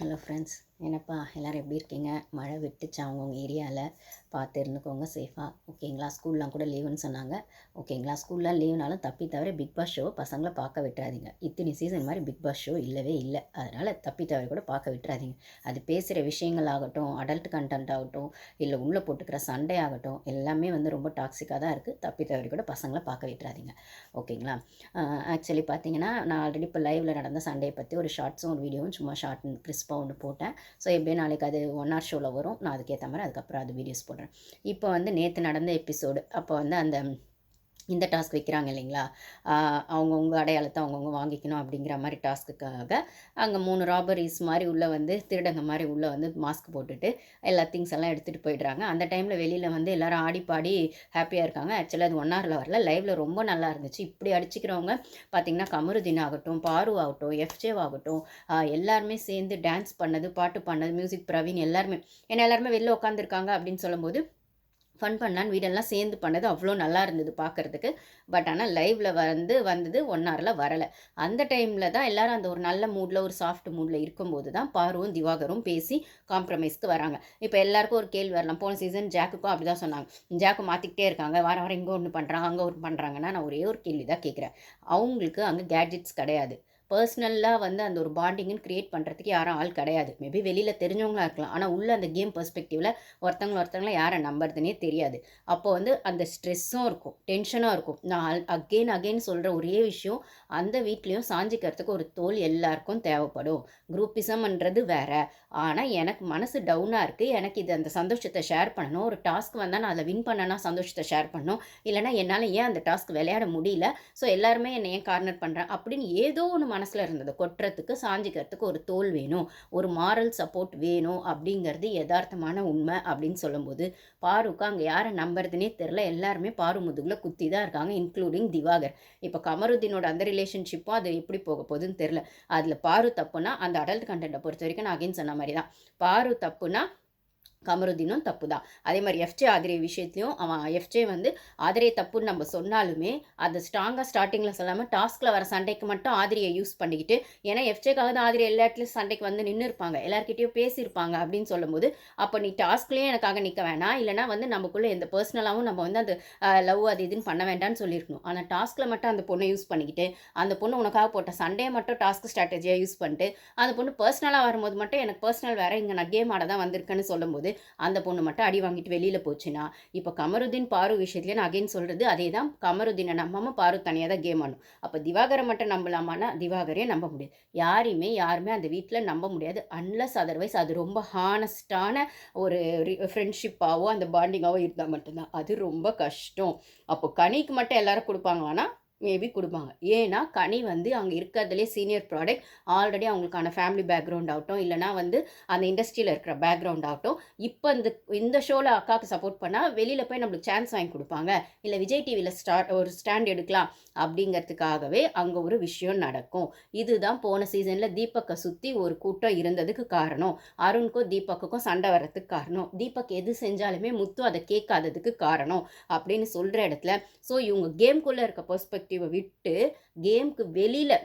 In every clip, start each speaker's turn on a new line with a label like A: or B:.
A: Hello friends என்னப்பா எல்லோரும் எப்படி இருக்கீங்க? மழை விட்டுச்சு அவங்கவுங்க ஏரியாவில் பார்த்து இருந்துக்கோங்க சேஃபாக ஓகேங்களா ஸ்கூல்லாம் கூட லீவுன்னு சொன்னாங்க. ஓகேங்களா ஸ்கூல்லாம் லீவுனாலும் தப்பி தவிர பிக் பாஸ் ஷோ பசங்களை பார்க்க விட்டுறாதீங்க. இத்தனை சீசன் மாதிரி பிக் பாஸ் ஷோ இல்லவே இல்லை. அதனால் தப்பி தவிர கூட பார்க்க விட்டுறாதீங்க. அது பேசுகிற விஷயங்கள் ஆகட்டும் அடல்ட் கண்டென்ட் ஆகட்டும் இல்லை உள்ளே போட்டுக்கிற சண்டே ஆகட்டும் எல்லாமே வந்து ரொம்ப டாக்ஸிக்காக தான் இருக்குது தப்பி தவிர கூட பசங்களை பார்க்க விட்டுறாதீங்க. ஓகேங்களா ஆக்சுவலி பார்த்தீங்கன்னா நான் ஆல்ரெடி இப்போ லைவில் நடந்த சண்டையை பற்றி ஒரு ஷார்ட்ஸும் ஒரு வீடியோவும் சும்மா ஷார்ட் கிறிஸ் கிறிஸ்பாக ஒன்று போட்டேன். ஸோ எப்படியும் நாளைக்கு அது ஒன் ஆர் ஷோவில் வரும். நான் அதுக்கேற்ற மாதிரி அதுக்கப்புறம் அது வீடியோஸ் போடுறேன். இப்போ வந்து நேற்று நடந்த எபிசோடு அப்போ வந்து அந்த இந்த டாஸ்க் வைக்கிறாங்க இல்லைங்களா? அவங்கவுங்க அடையாளத்தை அவங்கவுங்க வாங்கிக்கணும் அப்படிங்கிற மாதிரி டாஸ்க்குக்காக அங்கே மூணு ராபரிஸ் மாதிரி உள்ளே வந்து திருடங்க மாதிரி உள்ளே வந்து மாஸ்க் போட்டுட்டு எல்லா திங்ஸ் எல்லாம் எடுத்துகிட்டு போயிடுறாங்க. அந்த டைமில் வெளியில் வந்து எல்லோரும் ஆடி பாடி ஹாப்பியாக இருக்காங்க. ஆக்சுவலாக அது ஒன் ஹவரில் வரல லைவில் ரொம்ப நல்லா இருந்துச்சு. இப்படி அடிச்சுக்கிறவங்க பார்த்திங்கன்னா கமருதீன் ஆகட்டும் பாரு ஆகட்டும் எஃப்ஜேவ் ஆகட்டும் எல்லாருமே சேர்ந்து டான்ஸ் பண்ணது பாட்டு பண்ணது மியூசிக் பிரவீன் எல்லாருமே ஏன்னா எல்லாருமே வெளில உட்காந்துருக்காங்க அப்படின்னு சொல்லும்போது ஃபன் பண்ணான்னு வீடெல்லாம் சேர்ந்து பண்ணது அவ்வளோ நல்லா இருந்தது பார்க்குறதுக்கு பட் ஆனால் லைவில் வந்து வந்தது ஒன் ஹவரில் வரலை. அந்த டைமில் தான் எல்லோரும் அந்த ஒரு நல்ல மூடில் ஒரு சாஃப்ட் மூடில் இருக்கும்போது தான் பாருவும் திவாகரும் பேசி காம்ப்ரமைஸ்க்கு வராங்க. இப்போ எல்லாருக்கும் ஒரு கேள்வி வரலாம். போன சீசன் ஜாக்குக்கும் அப்படி தான் சொன்னாங்க. ஜாக்கு மாற்றிக்கிட்டே இருக்காங்க. வார வாரம் இங்கே ஒன்று பண்ணுறாங்க அங்கே ஒன்று பண்ணுறாங்கன்னா நான் ஒரே ஒரு கேள்வி தான் கேட்குறேன் அவங்களுக்கு அங்கே கேட்ஜெட்ஸ் கிடையாது. பர்சனலாக வந்து அந்த ஒரு பாண்டிங்குன்னு க்ரியேட் பண்ணுறதுக்கு யாரும் ஆள் கிடையாது. மேபி வெளியில் தெரிஞ்சவங்களாக இருக்கலாம். ஆனால் உள்ளே அந்த கேம் பெர்ஸ்பெக்டிவில் ஒருத்தவங்கள ஒருத்தவங்கள யாரை நம்புறதுனே தெரியாது. அப்போ வந்து அந்த ஸ்ட்ரெஸ்ஸும் இருக்கும் டென்ஷனாக இருக்கும். நான் அகெயின் அகெயின் சொல்கிற ஒரே விஷயம் அந்த வீட்லேயும் சாஞ்சிக்கிறதுக்கு ஒரு தோல் எல்லாருக்கும் தேவைப்படும். குரூப்பிசம்ன்றது வேற. ஆனால் எனக்கு மனசு டவுனாக இருக்குது எனக்கு இது அந்த சந்தோஷத்தை ஷேர் பண்ணணும். ஒரு டாஸ்க் வந்தால் நான் அதை வின் பண்ணனா சந்தோஷத்தை ஷேர் பண்ணணும். இல்லைனா என்னால் ஏன் அந்த டாஸ்க் விளையாட முடியல? ஸோ எல்லாருமே என்னை ஏன் கார்னர் பண்ணுறேன் அப்படின்னு ஏதோ ஒன்று மனசில் இருந்தது. கொட்டுறதுக்கு சாஞ்சிக்கிறதுக்கு ஒரு தோல் வேணும். ஒரு மாரல் சப்போர்ட் வேணும் அப்படிங்கிறது யதார்த்தமான உண்மை அப்படின்னு சொல்லும்போது பாருக்கு அங்கே யாரை நம்புறதுனே தெரில எல்லாருமே பாரு முதுகில் குத்தி தான் இருக்காங்க இன்க்ளூடிங் திவாகர். இப்போ கமருதீனோட அந்த ரிலேஷன்ஷிப்பும் அது எப்படி போக போகுதுன்னு தெரில அதில் பாரு தப்புனா அந்த அடல்ட் கண்டென்ட்டை பொறுத்த வரைக்கும் நான் அகைன் சொன்ன மாதிரி தான் பாரு தப்புனா கமருதீனும் தப்பு தான் அதே மாதிரி எஃப்ஜே ஆதிரை விஷயத்தையும் அவன் எஃப்ஜே வந்து ஆதிரை தப்புன்னு நம்ம சொன்னாலுமே அது ஸ்ட்ராங்காக ஸ்டார்டிங்கில் சொல்லாமல் டாஸ்கில் வர சண்டைக்கு மட்டும் ஆதிரியை யூஸ் பண்ணிக்கிட்டு ஏன்னா எஃப்ஜேக்காக தான் ஆதிரி எல்லா இடத்துலையும் சண்டைக்கு வந்து நின்று இருப்பாங்க எல்லாருக்கிட்டையும் பேசியிருப்பாங்க அப்படின்னு சொல்லும்போது அப்போ நீ டாஸ்க்லேயும் எனக்காக நிற்க வேணாம் இல்லைனா வந்து நமக்குள்ளே எந்த பர்சனலாகவும் நம்ம வந்து அந்த லவ் அது இதுன்னு பண்ண வேண்டாம்னு சொல்லியிருக்கணும். ஆனால் டாஸ்கில் மட்டும் அந்த பொண்ணை யூஸ் பண்ணிக்கிட்டு அந்த பொண்ணு உனக்காக போட்ட சண்டையை மட்டும் டாஸ்க் ஸ்ட்ராட்டஜியாக யூஸ் பண்ணிட்டு அந்த பொண்ணு பர்சனலாக வரும்போது மட்டும் எனக்கு பர்சனல் வேறு இங்கே நான் கேம் ஆட தான் வந்திருக்கேன்னு சொல்லும்போது அந்த பொண்ணு மட்டும் அடி வாங்கிட்டு வெளியில் போச்சுன்னா இப்போ கமருதீன் பாரு விஷயத்துல நான் அகைன் சொல்கிறது அதே தான் கமருதீனை நம்பாமல் பாரு தனியாக தான் கேம் ஆனும் அப்போ திவாகரை மட்டும் நம்பலாமான்னா திவாகரே நம்ப முடியாது. யாரையுமே யாருமே அந்த வீட்டில் நம்ப முடியாது. அன்லஸ் அதர்வைஸ் அது ரொம்ப ஹானஸ்டான ஒரு ஃப்ரெண்ட்ஷிப்பாகவோ அந்த பாண்டிங்காகவோ இருந்தால் மட்டும்தான். அது ரொம்ப கஷ்டம். அப்போ கனிக்கு மட்டும் எல்லாரும் கொடுப்பாங்களான்னா மேபி கொடுப்பாங்க. ஏன்னா கனி வந்து அங்கே இருக்கிறதுலே சீனியர் ப்ராடக்ட் ஆல்ரெடி அவங்களுக்கான ஃபேமிலி பேக்ரவுண்ட் ஆகட்டும் இல்லைனா வந்து அந்த இண்டஸ்ட்ரியில் இருக்கிற பேக்ரவுண்ட் ஆகட்டும் இப்போ இந்த இந்த ஷோவில் அக்காவுக்கு சப்போர்ட் பண்ணால் வெளியில் போய் நம்மளுக்கு சான்ஸ் வாங்கி கொடுப்பாங்க. இல்லை விஜய் டிவியில் ஸ்டார்ட் ஒரு ஸ்டாண்ட் எடுக்கலாம் அப்படிங்கிறதுக்காகவே அங்கே ஒரு விஷயம் நடக்கும். இதுதான் போன சீசனில் தீபக்கை சுற்றி ஒரு கூட்டம் இருந்ததுக்கு காரணம். அருணுக்கும் தீபக்குக்கும் சண்டை வர்றதுக்கு காரணம். தீபக் எது செஞ்சாலுமே முத்து அதை கேட்காததுக்கு காரணம் அப்படின்னு சொல்கிற இடத்துல ஸோ இவங்க கேம்குள்ளே இருக்க பர்ஸ்பெக்டிவ் பெர்ஸ்பெக்டிவை விட்டு கேமுக்கு வெளியில்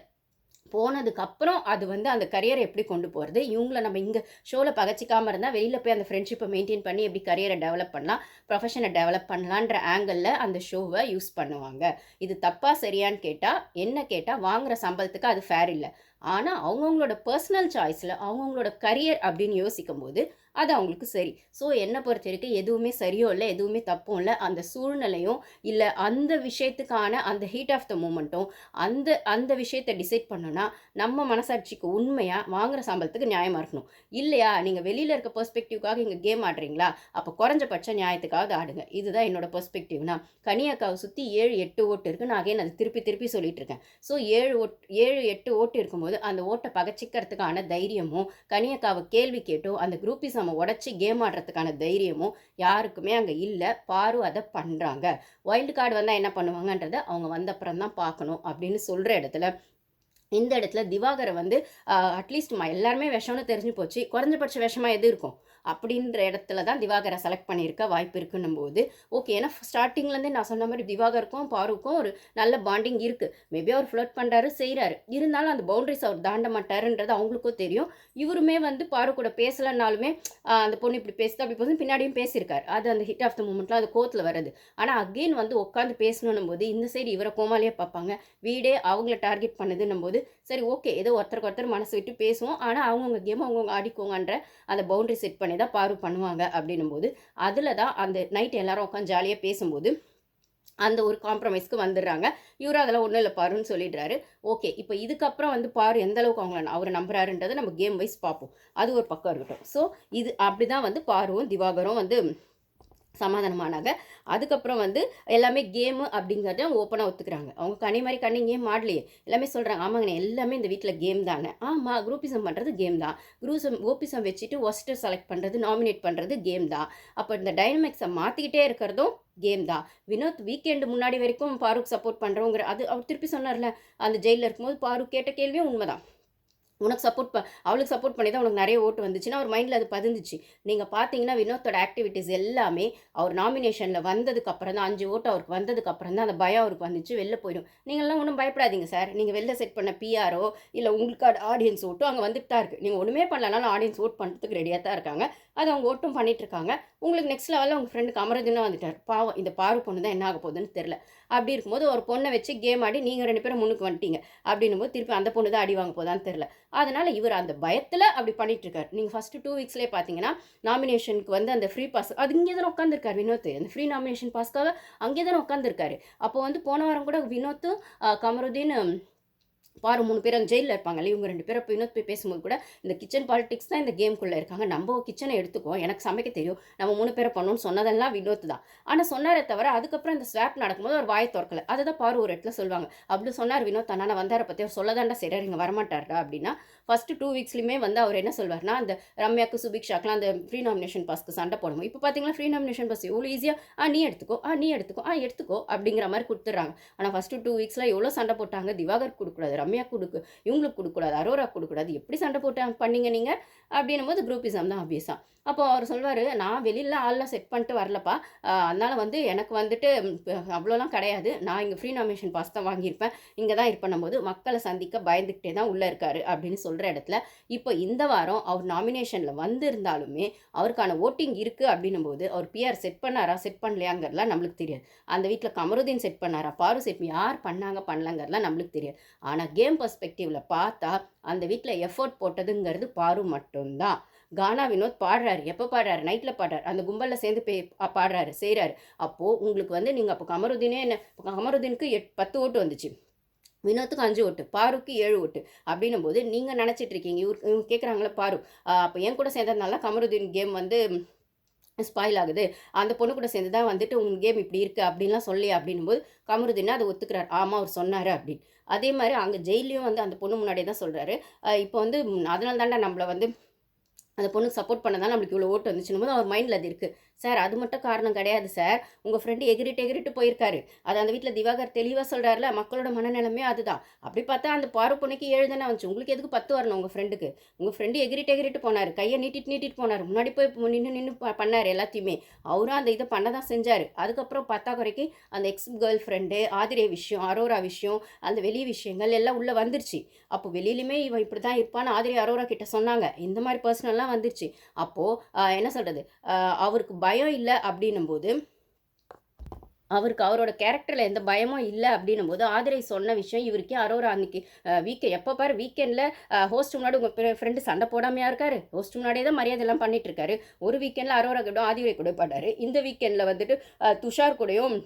A: போனதுக்கப்புறம் அது வந்து அந்த கரியரை எப்படி கொண்டு போகிறது இவங்கள நம்ம இங்கே ஷோவில் பகச்சிக்காமல் இருந்தால் வெளியில் போய் அந்த ஃப்ரெண்ட்ஷிப்பை மெயின்டைன் பண்ணி எப்படி கரியரை டெவலப் பண்ணலாம்? ப்ரொஃபஷனை டெவலப் பண்ணலான்ற ஆங்கிளில் அந்த ஷோவை யூஸ் பண்ணுவாங்க. இது தப்பாக சரியான்னு கேட்டால் என்ன கேட்டால் வாங்குகிற சம்பளத்துக்கு அது ஃபேர் இல்லை. ஆனால் அவங்கவுங்களோட பர்சனல் சாய்ஸில் அவங்கவுங்களோட கரியர் அப்படின்னு யோசிக்கும் போது அது அவங்களுக்கு சரி. ஸோ என்னை பொறுத்த வரைக்கும் எதுவுமே சரியோ இல்லை எதுவுமே தப்பும் இல்லை அந்த சூழ்நிலையும் இல்லை அந்த விஷயத்துக்கான அந்த ஹீட் ஆஃப் த மூமெண்ட்டும் அந்த அந்த விஷயத்தை டிசைட் பண்ணோன்னா நம்ம மனசாட்சிக்கு உண்மையாக வாங்குகிற சம்பளத்துக்கு நியாயமாக இருக்கணும். இல்லையா? நீங்கள் வெளியில் இருக்க பெர்ஸ்பெக்டிவ்காக இங்கே கேம் ஆடுறீங்களா? அப்போ குறைஞ்சபட்ச நியாயத்துக்காவது ஆடுங்க. இதுதான் என்னோட பெர்ஸ்பெக்டிவ்னா கனியாக்காவை சுற்றி ஏழு எட்டு ஓட்டு இருக்குது நான் அகைன் அது திருப்பி திருப்பி சொல்லிட்டு இருக்கேன். ஸோ ஏழு ஓட் ஏழு எட்டு ஓட்டு இருக்கும்போது அந்த ஓட்டை பகச்சிக்கிறதுக்கான தைரியமும் கனியக்காவை கேள்வி கேட்டோ அந்த குரூப்பிசம் நம்ம உடச்சி கேம் ஆடுறதுக்கான தைரியமும் யாருக்குமே அங்கே இல்லை. பாரு அதை பண்ணுறாங்க வைல்டு கார்டு வந்தால் என்ன பண்ணுவாங்கன்றதை அவங்க வந்தப்புறம் தான் பார்க்கணும் அப்படின்னு சொல்கிற இடத்துல
B: இந்த இடத்துல திவாகரை வந்து அட்லீஸ்ட் எல்லாருமே விஷம்னு தெரிஞ்சு போச்சு. குறைஞ்சபட்ச விஷமா எது இருக்கும்? அப்படின்ற இடத்துல தான் திவாகரை செலக்ட் பண்ணியிருக்க வாய்ப்பு இருக்குன்னும் போது ஓகே ஏன்னா ஸ்டார்டிங்லேருந்தே நான் சொன்ன மாதிரி திவாகருக்கும் பாருக்கும் ஒரு நல்ல பாண்டிங் இருக்குது மேபி அவர் ஃப்ளோட் பண்ணுறாரு செய்கிறாரு இருந்தாலும் அந்த பவுண்ட்ரிஸ் அவர் தாண்ட மாட்டாருன்றது அவங்களுக்கும் தெரியும். இவருமே வந்து பாரு கூட பேசலைனாலுமே அந்த பொண்ணு இப்படி பேசுது அப்படி போது பின்னாடியும் பேசியிருக்காரு. அது அந்த ஹிட் ஆஃப் த மூமெண்ட்லாம் அது கோத்தில் வருது ஆனால் அகெயின் வந்து உட்காந்து பேசணும் போது இந்த சைடு இவரை கோமாலியே பார்ப்பாங்க. வீடே அவங்கள டார்கெட் பண்ணுதுன்னும் போது சரி ஓகே ஏதோ ஒருத்தருக்கு ஒருத்தர் மனசு விட்டு பேசுவோம். ஆனால் அவங்கவுங்க கேம் அவங்கவுங்க ஆடிக்கோங்கன்ற அந்த பவுண்ட்ரி செட் பண்ணி தான் பாரு பண்ணுவாங்க அப்படின்னும் போது அதில் தான் அந்த நைட் எல்லாரும் உட்காந்து ஜாலியாக பேசும்போது அந்த ஒரு காம்ப்ரமைஸ்க்கு வந்துடுறாங்க. இவரும் அதெல்லாம் ஒன்றும் இல்லை பாருன்னு சொல்லிடுறாரு. ஓகே இப்போ இதுக்கப்புறம் வந்து பாரு எந்த அளவுக்கு அவங்கள அவர் நம்புறாருன்றதை நம்ம கேம் வைஸ் பார்ப்போம். அது ஒரு பக்கம் இருக்கட்டும். ஸோ இது அப்படி தான் வந்து பாருவும் திவாகரும் வந்து சமாதானமானாங்க. அதுக்கப்புறம் வந்து எல்லாமே கேமு அப்படிங்கிறத ஓப்பனாக ஒத்துக்கிறாங்க. அவங்க கனி மாதிரி கண்ணி கேம் ஆடலையே எல்லாமே சொல்கிறாங்க ஆமாங்கண்ணே எல்லாமே இந்த வீட்டில் கேம் தானே. ஆமாம் குரூப்பிசம் பண்ணுறது கேம் தான். குரூசம் ஓபிசம் வச்சுட்டு ஒஸ்டர் செலக்ட் பண்ணுறது நாமினேட் பண்ணுறது கேம் தான். அப்போ இந்த டைனமிக்ஸை மாற்றிக்கிட்டே இருக்கிறதும் கேம் தான். வினோத் வீக்கெண்டு முன்னாடி வரைக்கும் ஃபாரூக் சப்போர்ட் பண்ணுறோங்கிற அது அவர் திருப்பி சொன்னார்ல அந்த ஜெயிலில் இருக்கும்போது ஃபாரூக் கேட்ட கேள்வியும் உண்மைதான். உனக்கு சப்போர்ட் ப அவளுக்கு சப்போர்ட் பண்ணி தான் உனக்கு நிறைய ஓட்டு வந்துச்சுன்னா அவர் மைண்டில் அது பதிந்துச்சு நீங்கள் பார்த்தீங்கன்னா வினோத்தோட ஆக்டிவிட்டீஸ் எல்லாமே அவர் நாமினேஷனில் வந்ததுக்கு அப்புறம் தான் அஞ்சு ஓட்டு அவருக்கு வந்ததுக்கு அப்புறம் தான் அந்த பயம் அவருக்கு வந்துச்சு வெளில போயிடும். நீங்கள்லாம் ஒன்றும் பயப்படாதீங்க சார். நீங்கள் வெளில செட் பண்ண பிஆரோ இல்லை உங்களுக்கு ஆடியன்ஸ் ஓட்டோ அங்கே வந்துட்டு தான் இருக்குது நீங்கள் ஒன்றுமே பண்ணலனாலும் ஆடியன்ஸ் ஓட் பண்ணுறதுக்கு ரெடியாக தான் இருக்காங்க. அது அவங்க ஒட்டும் பண்ணிகிட்ருக்காங்க இருக்காங்க உங்களுக்கு நெக்ஸ்ட் லெவலில் உங்கள் ஃப்ரெண்டுக்கு அமரதுன்னு வந்துட்டார். பாவம் இந்த பாரு பொண்ணு தான் என்ன ஆக போகுதுன்னு தெரில அப்படி இருக்கும்போது ஒரு பொண்ணை வச்சு கேம் ஆடி நீங்கள் ரெண்டு பேரும் முன்னுக்கு வந்துட்டீங்க. அப்படின்னும் போது திருப்பி அந்த பொண்ணு தான் அடி வாங்க போதான்னு தெரில அதனால் இவர் அந்த பயத்தில் அப்படி பண்ணிட்டு நீங்கள் ஃபஸ்ட்டு டூ வீக்ஸ்லேயே பார்த்தீங்கன்னா நாமினேஷனுக்கு வந்து அந்த ஃப்ரீ பாஸ் அது இங்கே தானே உட்காந்துருக்காரு வினோத் அந்த ஃப்ரீ நாமினேஷன் பாஸ்க்காக அங்கே தானே உட்காந்துருக்காரு அப்போ வந்து போன வாரம் கூட வினோத்தும் கமருதீன் பாரு மூணு பேர் அந்த ஜெயிலில் இருப்பாங்கல்ல இவங்க ரெண்டு பேரும் வினோத் போய் பேசும்போது கூட இந்த கிச்சன் பாலிடிக்ஸ் தான் இந்த கேம்குள்ளே இருக்காங்க. நம்ம கிச்சனை எடுத்துக்குவோம். எனக்கு சமைக்க தெரியும். நம்ம மூணு பேரை பண்ணணும்னு சொன்னதெல்லாம் வினோத் தான். ஆனால் சொன்னாரே தவிர அதுக்கப்புறம் இந்த ஸ்வாப் நடக்கும்போது அவர் வாயை திறக்கல. அதை தான் பாரு ஒரு இடத்துல சொல்லுவாங்க. அப்படி சொன்னார் வினோத் அண்ணா. வந்தார பற்றி அவர் சொல்லதாண்டா சரி இங்கே வரமாட்டாரா அப்படின்னா ஃபஸ்ட்டு டூ வீக்ஸ்லையுமே வந்து அவர் என்ன சொல்வார்னா அந்த ரம்யாக்கு சுபிக்ஷாக்கெலாம் அந்த ஃப்ரீ நாமினேஷன் பாஸ்க்கு சண்டை போடணும். இப்போ பார்த்தீங்களா ஃப்ரீ நாமினேஷன் பாஸ் எவ்வளோ ஈஸியாக ஆ நீ எடுத்துக்கோ. ஆ நீ எடுத்துக்கோ. ஆ எடுத்துக்கோ அப்படிங்கிற மாதிரி கொடுத்துட்றாங்க. ஆனால் ஃபஸ்ட்டு டூ வீக்ஸில் எவ்வளோ சண்டை போட்டாங்க? திவாகர் கொடுக்கூடாது ரம்யா கொடுக்கு இவங்களுக்கு கொடுக்கூடாது அரோரா கொடுக்கூடாது எப்படி சண்டை போட்டு பண்ணீங்க நீங்கள் அப்படின்னும் போது குரூப்பிசம் தான் ஆப்வியஸாக அப்போ அவர் சொல்வார் நான் வெளியில் ஆள்லாம் செட் பண்ணிட்டு வரலப்பா. அதனால் வந்து எனக்கு வந்துட்டு அவ்வளோலாம் கிடையாது. நான் இங்கே ஃப்ரீ நாமினேஷன் பாஸ் தான் வாங்கியிருப்பேன். இங்கே தான் இது பண்ணும்போது மக்களை சந்திக்க பயந்துக்கிட்டே தான் உள்ளே இருக்காரு அப்படின்னு சொல்கிற இடத்துல இப்போ இந்த வாரம் அவர் நாமினேஷனில் வந்திருந்தாலுமே அவருக்கான ஓட்டிங் இருக்குது அப்படின்னும் போது அவர் பிஆர் செட் பண்ணாரா செட் பண்ணலையாங்கிறதுலாம் நம்மளுக்கு தெரியாது. அந்த வீட்டில் கமருதீன் செட் பண்ணாரா பாரு செட் யார் பண்ணாங்க பண்ணலங்கிறதுலாம் நம்மளுக்கு தெரியாது. ஆனால் கேம் பர்ஸ்பெக்டிவில் பார்த்தா அந்த வீட்டில் எஃபோர்ட் போட்டதுங்கிறது பாரு மட்டும்தான். கானா வினோத் பாடுறாரு. எப்போ பாடுறாரு? நைட்டில் பாடுறாரு. அந்த கும்பலில் சேர்ந்து பே பாடுறாரு செய்கிறாரு அப்போது உங்களுக்கு வந்து நீங்கள் அப்போ கமருதீனே என்ன? கமருதீனுக்கு எட் பத்து ஓட்டு வந்துச்சு. வினோத்துக்கு அஞ்சு ஓட்டு பாருக்கு ஏழு ஓட்டு அப்படின்னும் போது நீங்கள் நினச்சிட்டு இருக்கீங்க. இவர் இவங்க கேட்குறாங்களே பாரு அப்போ என் கூட சேர்ந்ததுனால கமருதீன் கேம் வந்து ஸ்பாயில் ஆகுது. அந்த பொண்ணு கூட சேர்ந்து தான் வந்துட்டு உங்கள் கேம் இப்படி இருக்குது அப்படின்லாம் சொல்லி அப்படின்னும் போது அதை ஒத்துக்கிறார். ஆமாம் அவர் சொன்னார் அப்படின்னு. அதே மாதிரி அங்கே ஜெயிலையும் வந்து அந்த பொண்ணு முன்னாடியே தான் சொல்கிறாரு இப்போ வந்து அதனால தாண்டா நம்மளை வந்து அந்த பொண்ணுக்கு சப்போர்ட் பண்ணதான் நம்மளுக்கு இவ்வளோ ஓட்டு வந்துச்சுன்னு போது அவர் மைண்டில் அது இருக்குது சார் அது மட்டும் காரணம் கிடையாது சார். உங்கள் ஃப்ரெண்டு எகிரிட்டு எகிரிட்டு போயிருக்காரு. அது அந்த வீட்டில் திவாகர் தெளிவாக சொல்கிறாருல மக்களோட மனநிலைமே அதுதான். அப்படி பார்த்தா அந்த பாரு பொண்ணுக்கு ஏழு தானே வந்துச்சு. உங்களுக்கு எதுக்கு பத்து வரணும் உங்கள் ஃப்ரெண்டுக்கு உங்கள் ஃப்ரெண்டு எகிரிட்டு எகிரிட்டு போனார். கையை நீட்டிட்டு நீட்டிட்டு போனார். முன்னாடி போய் நின்று நின்று பண்ணார் எல்லாத்தையுமே. அவரும் அந்த இதை பண்ண தான் செஞ்சார். அதுக்கப்புறம் பார்த்தா குறைக்கு அந்த எக்ஸ் கேர்ள் ஃப்ரெண்டு ஆதிரே விஷயம் அரோரா விஷயம் அந்த வெளி விஷயங்கள் எல்லாம் உள்ளே வந்துருச்சு. அப்போ வெளியிலுமே இவன் இப்படி தான் இருப்பான்னு ஆதிரே அரோரா கிட்ட சொன்னாங்க. இந்த மாதிரி பர்சனல்லாம் வந்துருச்சு. அப்போது என்ன சொல்கிறது அவருக்கு பயம் இல்லை அப்படின்னும் போது அவருக்கு அவரோட கேரக்டரில் எந்த பயமும் இல்லை அப்படின்னும் போது ஆதிரை சொன்ன விஷயம் இவருக்கே அரோரா அன்னைக்கு வீக்கெண்ட் எப்போ பாரு வீக்கெண்டில் ஹோஸ்ட் முன்னாடி உங்கள் ஃப்ரெண்டு சண்டை போடாமையாக இருக்காரு. ஹோஸ்ட் முன்னாடியே தான் மரியாதை எல்லாம் பண்ணிட்டு இருக்காரு. ஒரு வீக்கெண்டில் அரோரா கூட ஆதிரை கூட பாட்டாரு இந்த வீக்கெண்டில் வந்துட்டு துஷார் கூடயும்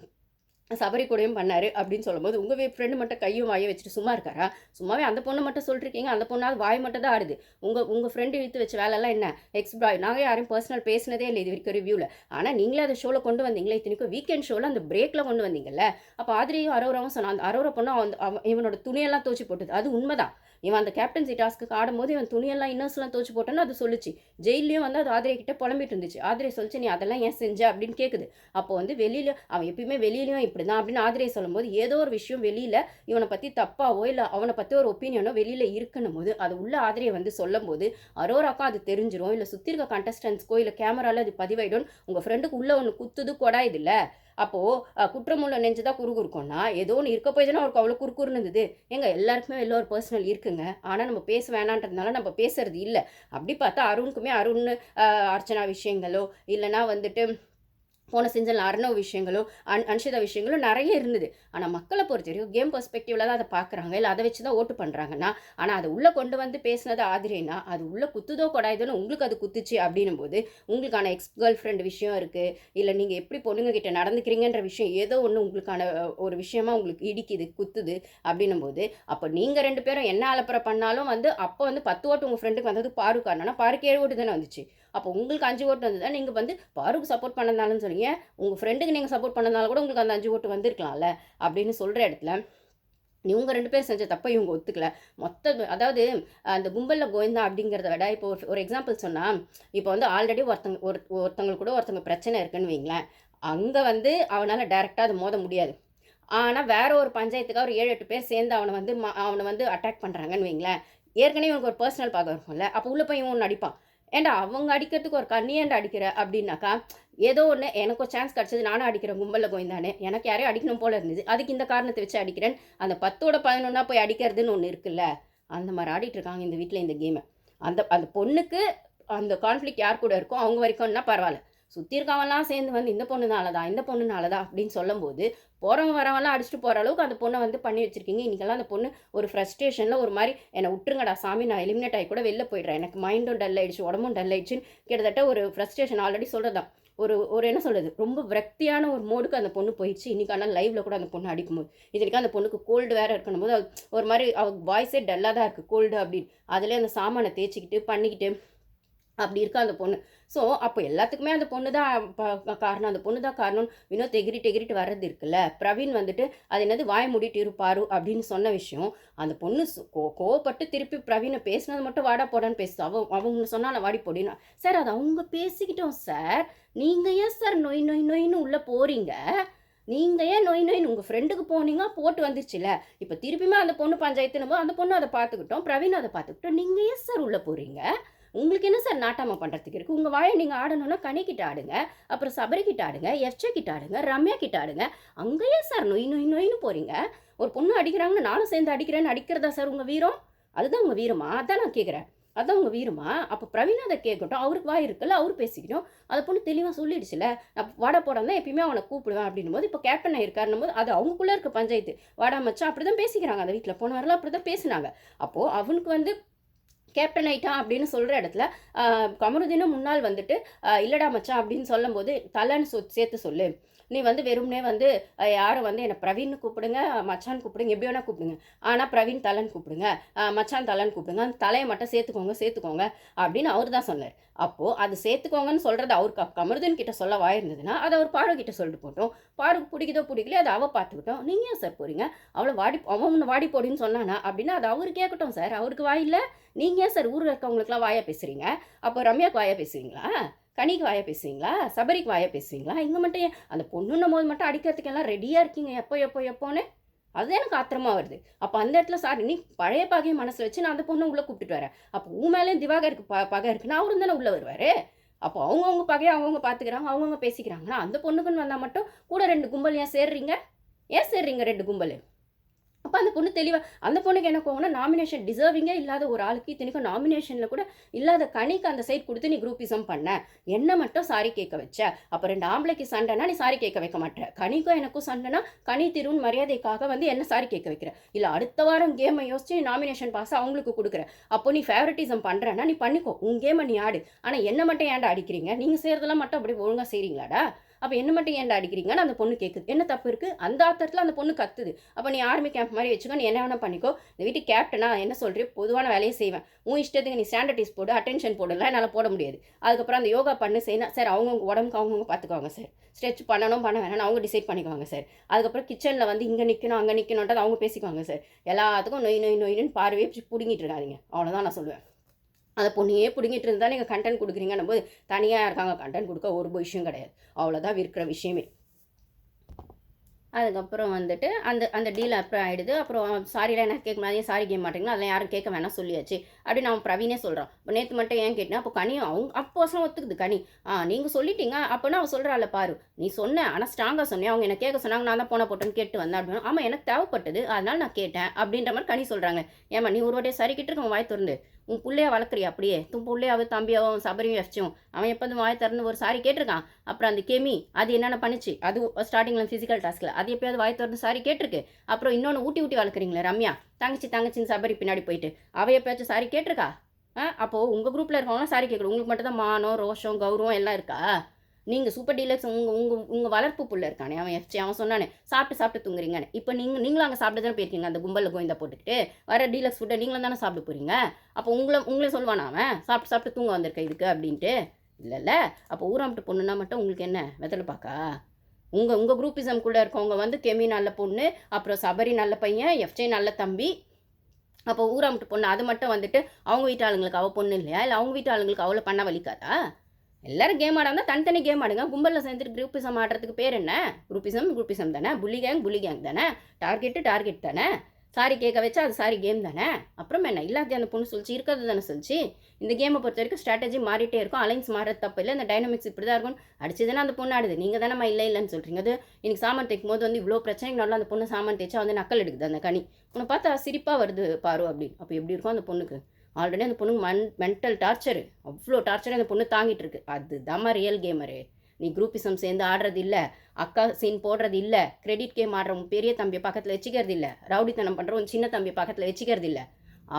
B: சபரி கூடயும் பண்ணாரு அப்படின்னு சொல்லும்போது உங்கள் ஃப்ரெண்டு மட்டும் கையும் வாயை வச்சுட்டு சும்மா இருக்காரா? சும்மாவே அந்த பொண்ணை மட்டும் சொல்லிருக்கீங்க அந்த பொண்ணாவது வாய் மட்டும் தான் ஆடுது. உங்கள் உங்கள் ஃப்ரெண்டு இழுத்து வச்ச வேலைலாம் என்ன? எக்ஸ் பாய் நாங்கள் யாரையும் பர்சனல் பேசினதே இல்லை இது வரைக்கும் ரிவ்யூவில் ஆனால் நீங்களே அதை ஷோவில் கொண்டு வந்தீங்களே இத்தனைக்கும் வீக்கெண்ட் ஷோவில் அந்த பிரேக்கில் கொண்டு வந்தீங்கல்ல. அப்போ ஆதிரியும் அரோராவும் சொன்னால் அந்த அரோரா பொண்ணு அவன் அவன் இவனோட துணியெல்லாம் தோச்சி போட்டது. அது உண்மைதான். இவன் அந்த கேப்டன்சி டாஸ்க்கு ஆடும்போது இவன் துணியெல்லாம் இன்னர்ஸ்லாம் துவச்சி போட்டோன்னு அது சொல்லுச்சு. ஜெயிலையும் வந்து அது ஆதிரை கிட்ட புலம்பிட்டு இருந்துச்சு. ஆதிரை சொல்லிச்சு நீ அதெல்லாம் ஏன் செஞ்ச? அப்படின்னு கேட்குது அப்போ வந்து வெளியில அவன் எப்பயுமே வெளியிலையும் இப்படி தான் அப்படின்னு ஆதிரை சொல்லும்போது ஏதோ ஒரு விஷயம் வெளியில இவனை பத்தி தப்பாவோ இல்லை அவனை பத்தி ஒரு ஒப்பீனியனோ வெளியில இருக்கணும் போது அது உள்ள ஆதிரையை வந்து சொல்லும் போது அரோராக்கும் அது தெரிஞ்சிரும். இல்லை சுற்றி இருக்க கண்டஸ்டன்ஸ்க்கோ இல்லை கேமராவில் அது பதிவாயிடும். உங்கள் ஃப்ரெண்டுக்கு உள்ள ஒன்று குத்துது கொடாயுது இல்லை. அப்போது குற்றமுள்ள நெஞ்சு தான் குறுகு ஏதோ ஒன்று இருக்க போய் தானே அவருக்கு அவ்வளோ குறுக்குறுன்னு இருந்தது எங்க எல்லாருக்குமே வெளில ஒரு பர்சனல் இருக்குங்க. ஆனால் நம்ம பேச வேணான்றதுனால நம்ம பேசுறது இல்லை. அப்படி பார்த்தா அருணுக்குமே அருண் அர்ச்சனா விஷயங்களோ இல்லைனா வந்துட்டு போன சீசனில் அர்ணவ் விஷயங்களும் அன் அன்ஷிதா விஷயங்களும் நிறைய இருந்தது. ஆனால் மக்களை பொறுத்த வரைக்கும் கேம் பெர்ஸ்பெக்டிவில் தான் அதை பார்க்குறாங்க. இல்லை அதை வச்சு தான் ஓட்டு பண்ணுறாங்கன்னா ஆனால் அதை உள்ளே கொண்டு வந்து பேசினது ஆதிரேனா அது உள்ளே குத்துதோ கொடாயுதோன்னு உங்களுக்கு அது குத்துச்சு அப்படின்னும் போது உங்களுக்கான எக்ஸ் கேர்ள் ஃப்ரெண்ட் விஷயம் இருக்குது இல்லை நீங்கள் எப்படி பொண்ணுங்க கிட்ட நடந்துக்கிறீங்கன்ற விஷயம் ஏதோ ஒன்று உங்களுக்கான ஒரு விஷயமா உங்களுக்கு இடிக்குது குத்துது அப்படின்னும் போது அப்போ நீங்கள் ரெண்டு பேரும் என்ன அலப்பறை பண்ணாலும் வந்து அப்போ வந்து பத்து ஓட்டு உங்கள் ஃப்ரெண்டுக்கு வந்தது பாருக்கு ஆனால் பாருக்கு ஏழு ஓட்டு தானே வந்துச்சு. அப்போ உங்களுக்கு அஞ்சு ஓட்டு வந்ததா நீங்கள் வந்து பாருக்கு சப்போர்ட் பண்ணதாலும் சொல்லுங்க உங்கள் ஃப்ரெண்டுக்கு நீங்கள் சப்போர்ட் பண்ணதால கூட உங்களுக்கு அந்த அஞ்சு ஓட்டு வந்திருக்கலாம்ல அப்படின்னு சொல்கிற இடத்துல இவங்க ரெண்டு பேரும் செஞ்ச தப்பை இவங்க ஒத்துக்கல. மொத்த அதாவது அந்த கும்பலில் கோவிந்தா அப்படிங்கிறத விட இப்போ ஒரு ஒரு எக்ஸாம்பிள் சொன்னால் இப்போ வந்து ஆல்ரெடி ஒருத்தங்க ஒரு ஒருத்தங்களுக்கு கூட ஒருத்தங்க பிரச்சனை இருக்குன்னு வைங்களேன். அங்கே வந்து அவனால் டைரெக்டாக அது மோத முடியாது. ஆனால் வேற ஒரு பஞ்சாயத்துக்காக ஒரு ஏழு எட்டு பேர் சேர்ந்து அவனை வந்து அவனை வந்து அட்டாக் பண்ணுறாங்கன்னு வைங்களேன். ஏற்கனவே இவனுக்கு ஒரு பர்சனல் பார்க்க இருக்கும்ல அப்போ உள்ள போய் இவன் நடிப்பான் ஏண்டா ஏன்டா அவங்க அடிக்கிறதுக்கு ஒரு கண்ணி ஏன்டா அடிக்கிற அப்படின்னாக்கா ஏதோ ஒன்று எனக்கு ஒரு சான்ஸ் கிடச்சது நானும் அடிக்கிறேன் கும்பலில் கோயந்தானே எனக்கு யாரையும் அடிக்கணும் போல இருந்தது. அதுக்கு இந்த காரணத்தை வச்சு அடிக்கிறேன். அந்த பத்தோட பதினொன்னா போய் அடிக்கிறதுன்னு ஒன்று இருக்குல்ல அந்த மாதிரி ஆடிட்டு இருக்காங்க இந்த வீட்டில் இந்த கேமை அந்த அந்த பொண்ணுக்கு அந்த கான்ஃப்ளிக் யார் கூட இருக்கோ அவங்க வரைக்கும்னா பரவாயில்ல. சுற்றி இருக்கவெல்லாம் சேர்ந்து வந்து இந்த பொண்ணுனால தான் இந்த பொண்ணுனால தான் அப்படின்னு சொல்லும்போது போகிறவங்க வரவங்களாம் அடிச்சுட்டு போகிற அளவுக்கு அந்த பொண்ணை வந்து பண்ணி வச்சுருக்கீங்க. இன்றைக்கெல்லாம் அந்த பொண்ணு ஒரு ஃப்ரஸ்ட்ரேஷனில் ஒரு மாதிரி என்னை விட்டுருங்கடா சாமி நான் எலிமினேட் ஆகி கூட வெளில போயிடுறேன். எனக்கு மைண்டும் டல் ஆயிடுச்சு உடம்பும் டல் ஆயிடுச்சுன்னு கிட்டத்தட்ட ஒரு ஃப்ரஸ்ட்ரேஷன் ஆல்ரெடி சொல்கிறதான் ஒரு ஒரு என்ன சொல்கிறது ரொம்ப விரக்தியான ஒரு மோடுக்கு அந்த பொண்ணு போயிடுச்சு. இன்றைக்கி ஆனால் லைவில் கூட அந்த பொண்ணு அடிக்கும்போது. இதுக்கு அந்த பொண்ணுக்கு கோல்டு வேறு இருக்கணும் போது ஒரு மாதிரி அவ வாய்ஸே டல்லாக தான் இருக்குது கோல்டு அப்படின்னு. அதிலே அந்த சாமானை தேய்ச்சிக்கிட்டு பண்ணிக்கிட்டு அப்படி இருக்கா அந்த பொண்ணு. ஸோ அப்போ எல்லாத்துக்குமே அந்த பொண்ணு தான் காரணம். அந்த பொண்ணு தான் காரணம். வினோத் எகிரிட்டு எகிரிட்டு வர்றது இருக்குல்ல. பிரவீன் வந்துட்டு அது என்னது? வாய் மூடிட்டு இருப்பாரு அப்படின்னு சொன்ன விஷயம். அந்த பொண்ணு சு- கோ கோவப்பட்டு திருப்பி பிரவீனை பேசினது மட்டும் வாடா போடான்னு பேசுது. அவ அவங்க சொன்னால வாடி போடினா சார் அது அவங்க பேசிக்கிட்டோம் சார். நீங்கள் ஏன் சார் நொய் நொய் நொய்னு உள்ளே போகிறீங்க நீங்கள் ஏன் நொய் நொய்னு உங்கள் ஃப்ரெண்டுக்கு போனீங்க போட்டு வந்துருச்சுல. இப்போ திருப்பியுமே அந்த பொண்ணு பஞ்சாயத்துன்னு போது அந்த பொண்ணு அதை பார்த்துக்கிட்டோம் பிரவீன் அதை பார்த்துக்கிட்டோம். நீங்கள் ஏன் சார் உள்ளே போகிறீங்க உங்களுக்கு என்ன சார் நாட்டாம பண்ணுறதுக்கு இருக்குது உங்கள் வாயை நீங்கள் ஆடணும்னா கனிக்கிட்ட ஆடுங்க அப்புறம் சபரி கிட்ட ஆடுங்க எஃப்சே கிட்ட ஆடுங்க ரம்யா கிட்ட ஆடுங்க. அங்கேயே சார் நொய் நொய் நொயின்னு போகிறீங்க ஒரு பொண்ணு அடிக்கிறாங்கன்னு நானும் சேர்ந்து அடிக்கிறேன்னு அடிக்கிறதா சார் உங்கள் வீரம்? அதுதான் உங்கள் வீரமா? அதான் நான் கேட்குறேன் அதான் உங்கள் வீரமா? அப்போ பிரவீன் அதை கேட்கட்டும். அவருக்கு வாய் இருக்குல்ல அவர் பேசிக்கணும். அதை பொண்ணு தெளிவாக சொல்லிடுச்சுல நான் வாடா போடாம தான் எப்பயுமே அவனை கூப்பிடுவேன் அப்படின்னும் போது இப்போ கேப்டன் ஆயிருக்காருன்னும் போது அது அவங்களுக்குள்ளே இருக்க பஞ்சாயத்து. வாடா மச்சான் அப்படி தான் பேசிக்கிறாங்க. அந்த வீட்டில் போன அப்படி தான் பேசினாங்க. அப்போது அவனுக்கு வந்து கேப்டன் ஆயிட்டான் அப்படின்னு சொல்கிற இடத்துல கமருதீனும் முன்னால் வந்துட்டு இல்லடா மச்சான் அப்படின்னு சொல்லும்போது தலைன்னு சொ சேர்த்து சொல்லு. நீ வந்து வெறும்னே வந்து யாரும் வந்து என்னை பிரவீன் கூப்பிடுங்க மச்சான் கூப்பிடுங்க எப்படி வேணால் கூப்பிடுங்க. ஆனால் பிரவீன் தலைன்னு கூப்பிடுங்க மச்சான் தலைன்னு கூப்பிடுங்க அந்த தலையை மட்டும் சேர்த்துக்கோங்க சேர்த்துக்கோங்க அப்படின்னு அவர் தான் சொன்னார். அப்போது அது சேர்த்துக்கோங்கன்னு சொல்கிறது அவர் க கமருதீன் கிட்ட சொல்ல வாயிருந்ததுன்னா அதை அவர் பாரு கிட்ட சொல்லிட்டு போட்டோம். பாருக்கு பிடிக்குதோ பிடிக்கலையோ அதை அவள் பார்த்துக்கிட்டோம் நீங்கள் ஏன் சார் போகிறீங்க அவளை வாடி அவன் ஒன்று வாடி போடின்னு சொன்னானா? அப்படின்னா அது அவரு கேட்கட்டும் சார். அவருக்கு வாய் இல்லை. நீங்கள் ஏன் சார் ஊரில் இருக்கவங்களுக்குலாம் வாயா பேசுகிறீங்க அப்போ ரம்யாக்கு வாயா பேசுவீங்களா? கனிக்கு வாயா பேசுவீங்களா? சபரிக்கு வாயா பேசுவீங்களா? இங்கே மட்டும் ஏன்? அந்த பொண்ணுன்னும் போது மட்டும் அடிக்கிறதுக்கெல்லாம் ரெடியாக இருக்கீங்க. எப்போ எப்போ எப்போன்னு? அது எனக்கு ஆத்திரமா வருது. அப்போ அந்த இடத்துல சார் நீ பழைய பகையை மனசில் வச்சு நான் அந்த பொண்ணை உள்ளே கூப்பிட்டுட்டு வரேன். அப்போ உன் மேலே திவாகருக்கு ப பகை இருக்குன்னா அவரும் தானே உள்ளே வருவார்? அப்போ அவங்கவுங்க பகையை அவங்கவுங்க பார்த்துக்கிறாங்க அவங்கவுங்க பேசிக்கிறாங்கன்னா அந்த பொண்ணுக்குன்னு வந்தால் மட்டும் கூட ரெண்டு கும்பல் ஏன் சேர்றீங்க? ஏன் சேர்றீங்க ரெண்டு கும்பல்? அப்போ அந்த பொண்ணு தெளிவாக அந்த பொண்ணுக்கு என்ன கோவம்னா நாமினேஷன் டிசர்விங்கே இல்லாத ஒரு ஆளுக்கு இத்தனைக்கும் நாமினேஷனில் கூட இல்லாத கனிக்கு அந்த சைட் கொடுத்து நீ குரூப்பிசம் பண்ண. என்ன மட்டும் சாரி கேட்க வச்ச. அப்போ ரெண்டு ஆம்பளைக்கு சண்டைனா நீ சாரி கேட்க வைக்க மாட்டேற கனிக்கும் எனக்கும் சண்டைனா கனி திருன் மரியாதைக்காக வந்து என்ன சாரி கேட்க வைக்கிற? இல்லை அடுத்த வாரம் கேமை யோசிச்சு நீ நாமினேஷன் பாஸ் அவங்களுக்கு கொடுக்குற. அப்போ நீ ஃபேவரட்டிசம் பண்ணுறேன்னா நீ பண்ணிக்கோ. உன் கேமை நீ ஆடு. ஆனால் என்ன மட்டும் ஏன்டா அடிக்கிறீங்க? நீங்கள் செய்கிறதெல்லாம் மட்டும் அப்படி ஒழுங்காக செய்கிறீங்களாடா அப்போ என்ன மட்டும் ஏன்டா அடிக்கிறீங்கன்னு அந்த பொண்ணு கேட்குது என்ன தப்பு இருக்குது அந்த அர்த்தத்தில் அந்த பொண்ணு கத்துது. அப்போ நீ ஆர்மி கேம்ப் மாதிரி வச்சுக்கோ நீ என்ன வேணால் பண்ணிக்கோ. இந்த வீட்டு கேப்டனா என்ன சொல்றியோ பொதுவான வேலையை செய்வேன். உன் இஷ்டத்துக்கு நீ ஸ்டாண்டர்டைஸ் போடு அட்டென்ஷன் போடலாம் என்னால் போட முடியாது. அதுக்கப்புறம் அந்த யோகா பண்ணு செய்யணும். சார் அவங்கவுங்க உடம்புக்கு அவங்கவுங்க பார்த்துக்குவாங்க சார். ஸ்ட்ரெச் பண்ணணும் பண்ண வேணாம் அவங்க டிசைட் பண்ணிக்குவாங்க சார். அதுக்கப்புறம் கிச்சனில் வந்து இங்கே நிற்கணும் அங்கே நிற்கணுன்றது அவங்க பேசிக்குவாங்க சார். எல்லாத்துக்கும் நொய் நொய் நொயின்னு பார்வையை பிடிங்கிட்டு பிடுங்கிட்டு அவ்வளோதான் நான் சொல்லுவேன். அதை பொண்ணையே பிடுங்கிட்டு இருந்தால் நீங்கள் கண்டென்ட் கொடுக்குறீங்கன்னும் போது தனியாக இருக்காங்க கண்டென்ட் கொடுக்க ஒரு விஷயம் கிடையாது. அவ்வளோதான் இருக்கிற விஷயமே. அதுக்கப்புறம் வந்துட்டு அந்த அந்த டீல் அப்புறம் ஆகிடுது அப்புறம் சாரிலாம் என்ன கேட்க மாதிரியே சாரி கேட்க மாட்டீங்களா அதெல்லாம் யாரும் கேட்க வேணாம் சொல்லியாச்சு. அப்படின்னு அவன் பிரவீனே சொல்கிறான் இப்போ நேற்று மட்டும் ஏன் கேட்டேன் அப்போ கனி அவங்க அப்போ ஒத்துக்குது கனி. ஆ நீங்கள் சொல்லிட்டீங்க அப்போனா அவன் சொல்கிறாள் பாரு. நீ சொன்ன ஆனால் ஸ்ட்ராங்காக சொன்னேன் அவங்க என்ன கேட்க சொன்னாங்க நான் தான் போன போட்டேன்னு கேட்டு வந்தேன். அப்படின்னு ஆமாம் எனக்கு தேவைப்பட்டது அதனால நான் கேட்டேன். அப்படின்ற மாதிரி கனி சொல்கிறாங்க ஏமா நீ ஒரு வாட்டியே சரி கிட்ட இருக்க வாய் திறந்து. உன் பிள்ளைய வளர்க்குறியா? அப்படியே. தும் பிள்ளையாவது தம்பியாவும் சபரியும் எஃப்ச்சும் அவன் எப்போதும் வாய் திறந்து ஒரு சாரி கேட்டிருக்கான். அப்புறம் அந்த கெமி அது என்னென்ன பண்ணிச்சு? அது ஸ்டார்டிங்கில் ஃபிசிக்கல் டாஸ்கில் அது எப்பயாவது வாய் திறந்து சாரி கேட்டிருக்கு. அப்புறம் இன்னொன்று ஊட்டி ஊட்டி வளர்க்குறீங்களே ரம்யா. தங்கச்சி தங்கச்சின்னு சபரி பின்னாடி போயிட்டு அவ எப்பயாச்சும் சாரி கேட்டிருக்கா? ஆ அப்போது உங்கள் குரூப்பில் இருக்கவங்களாம் சாரி கேட்கணும் உங்களுக்கு மட்டும் தான் மானம் ரோஷம் கௌரவம் எல்லாம் இருக்கா? நீங்கள் சூப்பர் டீலக்ஸ் உங்கள் உங்கள் உங்கள் வளர்ப்பு புள்ள இருக்கானே அவன் எஃப்சி அவன் சொன்னானே சாப்பிட்டு சாப்பிட்டு தூங்குறீங்கன்னு. இப்போ நீங்கள் நீங்களும் அங்கே சாப்பிட்டு தானே போயிருக்கீங்க அந்த கும்பலில் கோயந்தா போட்டுக்கிட்டு? வர டீலக்ஸ் ஃபுட்டை நீங்களும் தானே சாப்பிட்டு போகிறீங்க அப்போ உங்களை உங்களே சொல்வானா அவன்? சாப்பிட்டு சாப்பிட்டு தூங்க வந்திருக்க இதுக்கு அப்படின்ட்டு? இல்லைல்ல அப்போ ஊராமட்டு பொண்ணுன்னா மட்டும் உங்களுக்கு என்ன? வெத்தலை பாக்கா? உங்கள் உங்கள் குரூப்பிசம் கூட இருக்கவங்க வந்து கெமி நல்ல பொண்ணு அப்புறம் சபரி நல்ல பையன் எஃப்ஜே நல்ல தம்பி. அப்போ ஊராமட்டு பொண்ணு அது மட்டும் வந்துட்டு அவங்க வீட்டு ஆளுங்களுக்கு அவள் பொண்ணு இல்லையா? இல்லை அவங்க வீட்டு ஆளுங்களுக்கு அவளை பண்ண வலிக்காதா? எல்லாரும் கேம் ஆடாமல் தனித்தனி கேம் ஆடுங்க. கும்பலில் சேர்ந்துட்டு குரூப்பிசம் ஆடுறதுக்கு பேர் என்ன? குரூப்பிசம் குரூப்பிசம் தானே? புள்ளி கேங் புள்ளி கேங் தானே? டார்கெட்டு டார்கெட் தானே? சாரி கேட்க வச்சா அது சாரி கேம் தானே? அப்புறம் என்ன? இல்லாத அந்த பொண்ணு சொல்லிச்சு இருக்கிறது தானே சொல்லிச்சு. இந்த கேமை பொறுத்த வரைக்கும் ஸ்ட்ராட்டஜி மாறிட்டே இருக்கும். அலைன்ஸ் மாறது தப்பு இல்லை. இந்த டைனமிக்ஸ் இப்படி தான் இருக்கும். அடிச்சு தானே அந்த பொண்ணு ஆடுது. நீங்கள் தானே இல்லை இல்லைன்னு சொல்கிறீங்க அது இன்னைக்கு சாமான் தைக்கும் போது வந்து இவ்வளோ பிரச்சனைக்கு நல்லா அந்த பொண்ணு சாமான் தேய்ச்சா வந்து நக்கல் எடுக்குது அந்த கனி. உன்னை பார்த்தா சிரிப்பாக வருது பாரு அப்படின்னு. அப்போ எப்படி இருக்கும் அந்த பொண்ணுக்கு? ஆல்ரெடி அந்த பொண்ணுக்கு மன் மென்டல் டார்ச்சரு அவ்வளோ டார்ச்சர் அந்த பொண்ணு தாங்கிட்டு இருக்கு. அதுதாம்மா ரியல் கேமரு நீ குரூப்பிசம் சேர்ந்து ஆடுறது இல்லை அக்கா சீன் போடுறது இல்லை கிரெடிட் கேம் ஆடுற உன் பெரிய தம்பியை பக்கத்தில் வச்சுக்கிறது இல்லை ரவுடித்தனம் பண்ணுற உன் சின்ன தம்பியை பக்கத்தில் வச்சுக்கிறது இல்லை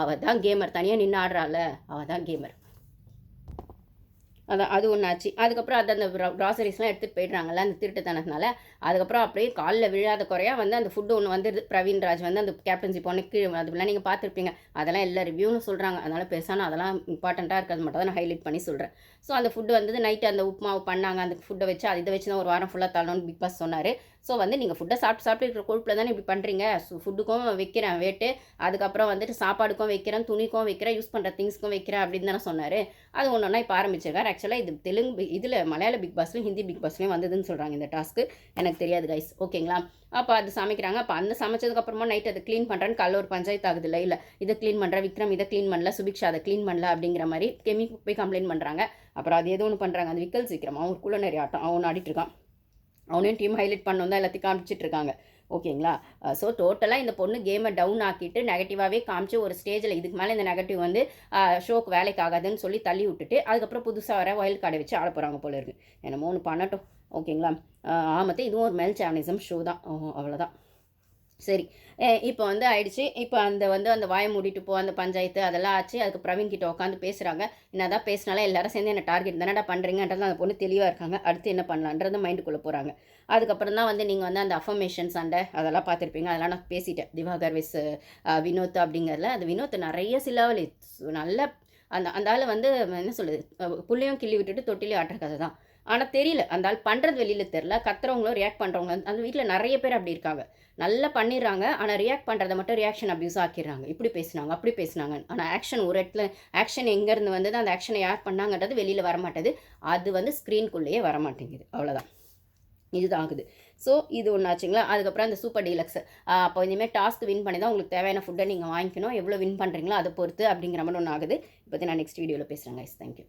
B: அவள் தான் கேமர் தனியாக நின்று ஆடுறாள். அவள் தான் கேமர் அதான் அது ஒன்று ஆச்சு. அதுக்கப்புறம் அது அந்த க்ராசரிஸ்லாம் எடுத்துகிட்டு போயிடுறாங்கல்ல அந்த திருட்டுத்தனத்தினால. அதுக்கப்புறம் அப்படியே காலில் விழாத குறையாக வந்து அந்த ஃபுட்டு ஒன்று வந்துடுது பிரவீன் ராஜ் வந்து அந்த கேப்டன்சி பொண்ணுக்கு அதுலாம் நீங்கள் பார்த்துருப்பீங்க. அதெல்லாம் எல்லா ரிவ்யூன்னு சொல்கிறாங்க அதனால் பெருசான அதெல்லாம் இம்பார்ட்டண்ட்டாக இருக்கிறது மட்டும் தான் நான் ஹைலைட் பண்ணி சொல்கிறேன் ஸோ அந்த ஃபுட்டு வந்தது நைட்டு அந்த உப்புமாவை பண்ணாங்க. அந்த ஃபுட்டை வச்சு அதை இதை வச்சு தான் ஒரு வாரம் ஃபுல்லாக தள்ளணும்னு பிக் பாஸ் சொன்னார். ஸோ வந்து நீங்கள் ஃபுட்டை சாப்பிட்டு சாப்பிட்டு இருக்கிற கொழுப்பில் தானே இப்படி பண்ணுறீங்க ஸோ ஃபுட்டுக்கும் வைக்கிறேன் வேட்டு அதுக்கப்புறம் வந்துட்டு சாப்பாடுக்கும் வைக்கிறேன் துணிக்கும் வைக்கிறேன் யூஸ் பண்ணுற திங்ஸ்க்கும் வைக்கிறேன் அப்படின்னு தானே சொன்னார். அது ஒன்று ஒன்றா இப்போ ஆரம்பிச்சிருக்காரு. ஆக்சுவலாக இது தெலுங்கு இதில் மலையாள பிக் பாஸ்லையும் ஹிந்தி பிக் பாஸ்லையும் வந்ததுன்னு சொல்கிறாங்க இந்த டாஸ்க்கு எனக்கு தெரியாது கைஸ் ஓகேங்களா அப்போ அது சமைக்கிறாங்க. அப்போ அந்த சமைச்சதுக்கப்புறமா நைட் அதை க்ளீன் பண்ணுறேன்னு கல்ல ஒரு பஞ்சாயத்து ஆகுது. இல்லை இல்லை. இதை க்ளீன் பண்ணுற விக்ரம் இதை க்ளீன் பண்ணல சுபிக்ஷா அதை க்ளீன் பண்ணல அப்படிங்கிற மாதிரி கெமிக்கு போய் கம்ப்ளைண்ட் பண்ணுறாங்க அப்புறம் அது ஏதோ ஒன்று பண்ணுறாங்க அந்த விக்கல் சீக்கிரம் அவங்களுக்குள்ள நிறைய ஆட்டம் அவன் ஆடிட்டு இருக்கான். அவனையும் டீம் ஹைலைட் பண்ணணும் தான் எல்லாத்தையும் காமிச்சிட்டு இருக்காங்க ஓகேங்களா ஸோ டோட்டலாக இந்த பொண்ணு கேமை டவுன் ஆக்கிட்டு நெகட்டிவாகவே காமிச்சு ஒரு ஸ்டேஜில் இதுக்கு மேலே இந்த நெகட்டிவ் வந்து ஷோக்கு வேலைக்கு ஆகாதுன்னு சொல்லி தள்ளி விட்டுட்டு அதுக்கப்புறம் புதுசாக வர வயல் கடை வச்சு ஆள போகிறாங்க போல இருக்கு. என்னமோ ஒன்று பண்ணட்டும். ஓகேங்களா? ஆமத்தை இதுவும் ஒரு மெல் சாவனிசம் ஷோ தான் அவ்வளோதான் சரி. இப்போ வந்து ஆயிடுச்சு. இப்போ அந்த வந்து அந்த வாயை மூடிட்டு போ அந்த பஞ்சாயத்து அதெல்லாம் ஆச்சு. அதுக்கு பிரவீன் கிட்ட உட்காந்து பேசுகிறாங்க என்னதான் பேசினாலும் எல்லாரும் சேர்ந்து என்ன டார்கெட் தானடா பண்ணுறீங்கன்றது அந்த பொண்ணு தெளிவாக இருக்காங்க. அடுத்து என்ன பண்ணலான்றது மைண்டுக்குள்ளே போகிறாங்க அதுக்கப்புறம் தான் வந்து நீங்கள் வந்து அந்த அஃபர்மேஷன் சண்டை அதெல்லாம் பார்த்துருப்பீங்க. அதெல்லாம் நான் பேசிட்டேன். திவாகர் விஸ் வினோத் அப்படிங்கிறதுல. அந்த வினோத் நிறைய சிலாவளி நல்ல அந்த அந்த ஆள் வந்து என்ன சொல்லுது புள்ளியும் கிள்ளி விட்டுட்டு தொட்டிலே ஆட்டுற கதை தான் ஆனால் தெரியல. அந்த ஆள் பண்ணுறது வெளியில் தெரில கத்துறவங்களும் ரியாக்ட் பண்ணுறவங்க அந்த வீட்டில் நிறைய பேர் அப்படி இருக்காங்க. நல்லா பண்ணிடுறாங்க. ஆனால் ரியாக்ட் பண்ணுறதை மட்டும் ரியாக்ஷன் அப்யூஸ் ஆக்கிடுறாங்க. இப்படி பேசுனாங்க அப்படி பேசுனாங்க. ஆனால் ஆக்ஷன் ஒரு இடத்துல ஆக்ஷன் எங்கேருந்து வந்தது அந்த ஆக்ஷனை யார் பண்ணாங்கன்றது வெளியில் வரமாட்டேது. அது வந்து ஸ்க்ரீன்குள்ளேயே வரமாட்டேங்குது. அவ்வளோதான் இதுதான் ஆகுது. ஸோ இது ஒன்று ஆச்சுங்களா? அதுக்கப்புறம் அந்த சூப்பர் டீலக்ஸ் அப்போ இனிமேல் டாஸ்க் வின் பண்ணி தான் உங்களுக்கு தேவையான ஃபுட்டை நீங்கள் வாங்கிக்கணும். எவ்வளோ வின் பண்ணுறீங்களோ அதை பொறுத்து அப்படிங்கிற மாதிரி ஒன்று ஆகுது. இப்போ நான் நெக்ஸ்ட் வீடியோவில் பேசுகிறேன் கைஸ் தேங்க்யூ